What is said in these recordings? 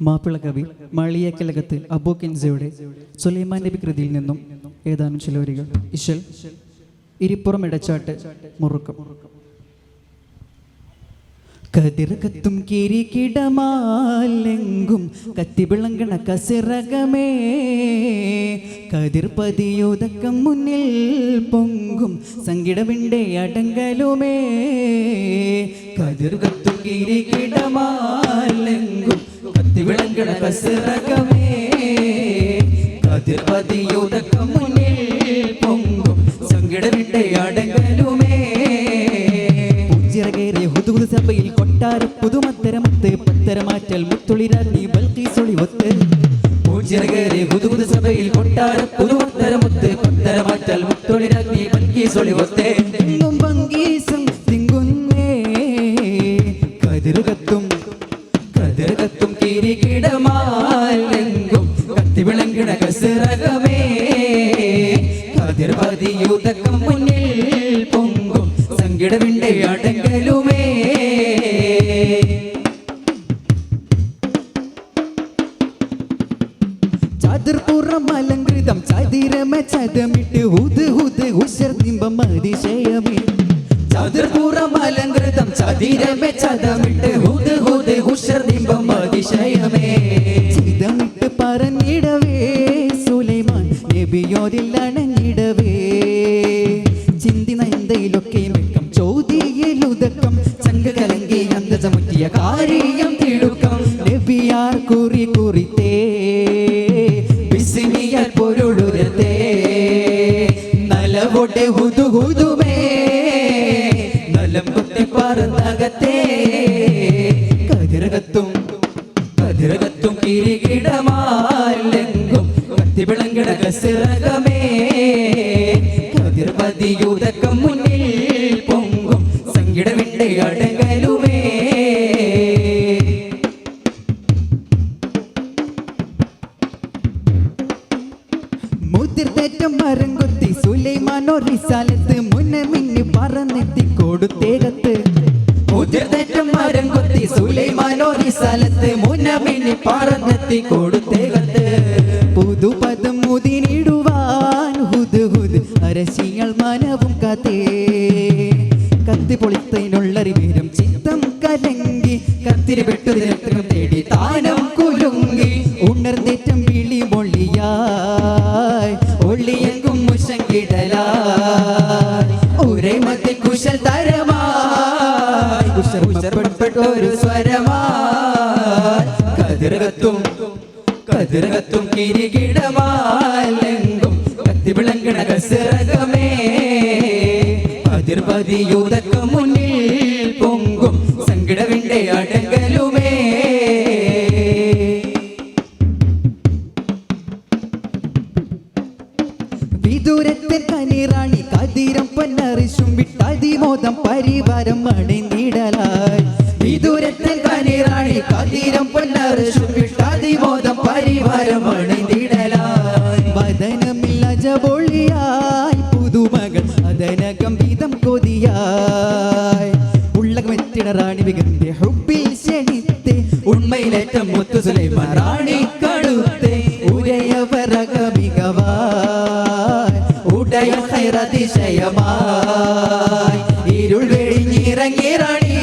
മാപ്പിള കവി മളിയക്കലകത്ത് അബു കെൻസയുടെ സുലൈമാൻ നബി കൃതിയിൽ നിന്നും ഏതാനും ചില വരികൾ. ഇശൽ ഇരിപ്പുറം ഇടച്ചാട്ട് മുറുക്കം. കതിർ കത്തും കിരികിടമാലെങ്കും കത്തിവിളങ്ങണ കസിറകമേ കതിർ മുന്നിൽ പൊങ്കും സങ്കിടവിന്റെ അടങ്കലുമേ. കതിർ കത്തും മുന്നിൽ അടങ്കലുമേ. ഹുതുഹുതു സഭയിൽ കൊട്ടാര പുതുമത്തരമത്ത് പത്തരമാറ്റൽ മുത്തുളിരാത്തി ബൽക്കി സുളിവത്ത് സഭയിൽ കൊട്ടാര പുതുമത്തരമത്ത് കതിർപതിയുതക്കം മുന്നിൽ പൊങ്കും. സങ്കിടവിന്റെ അടങ്കലുമേ. ചിതമിട്ട് പറഞ്ഞിടവേ സുലൈമാൻ നബിയോരിൽ അണഞ്ഞിടവേ ചിന്തി നയന്തയിലൊക്കെ മിക്കം ചോദ്യയിലുതക്കം ചങ്കകലങ്കി അന്തജമുറ്റിയ കാര്യം തിടുക്കം. നബിയാർ കുറി കുറിത്തേ ബിസിമിയാൽ പൊരുളുരത്തേ നലവൊടെ ഹുതു ഹുതുമേ നലം കുത്തി പറന്നകത്തേ. കതിരകത്തും കതിരകത്തും കിരീടമാലെങ്കും മുതിർത്തേറ്റം മരം കൊത്തി സുലൈമാനോ റിസാലത്ത് മുന്നെ മിന്നി കൊടുത്തേകത്ത് മനവും കത്തേ കത്തി പൊളിത്തതിനുള്ളറിവീരം ചിത്തം കലങ്കി കത്തിരി വെട്ടുതിരത്തിനും തേടി താനം കുലുങ്ങി. ഉണർന്നേറ്റം വിളി മൊഴിയായി ഒള്ളിയെങ്കും മുശങ്കിടലായി ഒരേ മതി കുശൽ തരമായി സ്വരമായി. കതിരകത്തും കിരികിടമാലെങ്കും കത്തിവിളങ്ങണ കസിറകമേ അതിർപതിയുതക്കം മുന്നിൽ പൊങ്കും സങ്കിടവിന്റെ അടങ്കലുമേ. വിദൂരത്തെ കനിറാണി കതിരം പൊന്നറിശും വിട്ടതിമോദം പരിവാരം അണിനിടലായി വിദൂരത്തെ കനിറാണി കതിരം പൊന്നറിശും വിട്ടതിമോദം പരിവാരം അണിനിടലായി വദനമില്ല ജപൊളിയായി റാണി വികന്റെ ഹുബിൽ ക്ഷണിത്തെ ഉണ്മയിലേറ്റം മുത്തു സുലൈമാൻ റാണി കടുത്തെ ഉരയവരക മികവായ് ഉടയ ഹൈറതിശയമായി ഇരുൾ വെളിഞ്ഞിറങ്ങി റാണി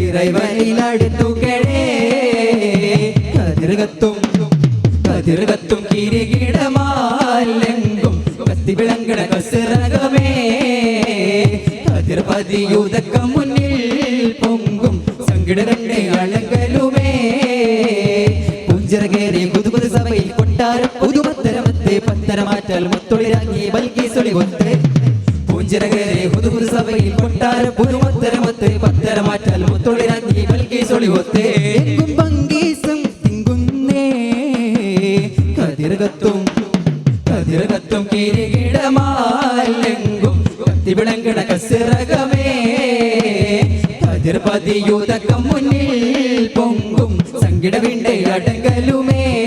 ഇറവനിലടുത്തു കടേ കതിരകത്തും കതിരകത്തും കിരികിടമാലെങ്കും കത്തി വിളങ്ങണ കസിറകമേ. കതിർപതിയുതക്കം മുന്നിൽ കൊട്ടാരം പുതുമത്തരമത്തെ മുന്നിൽ പൊങ്കും സങ്കടവിണ്ട അടങ്കലുമേ.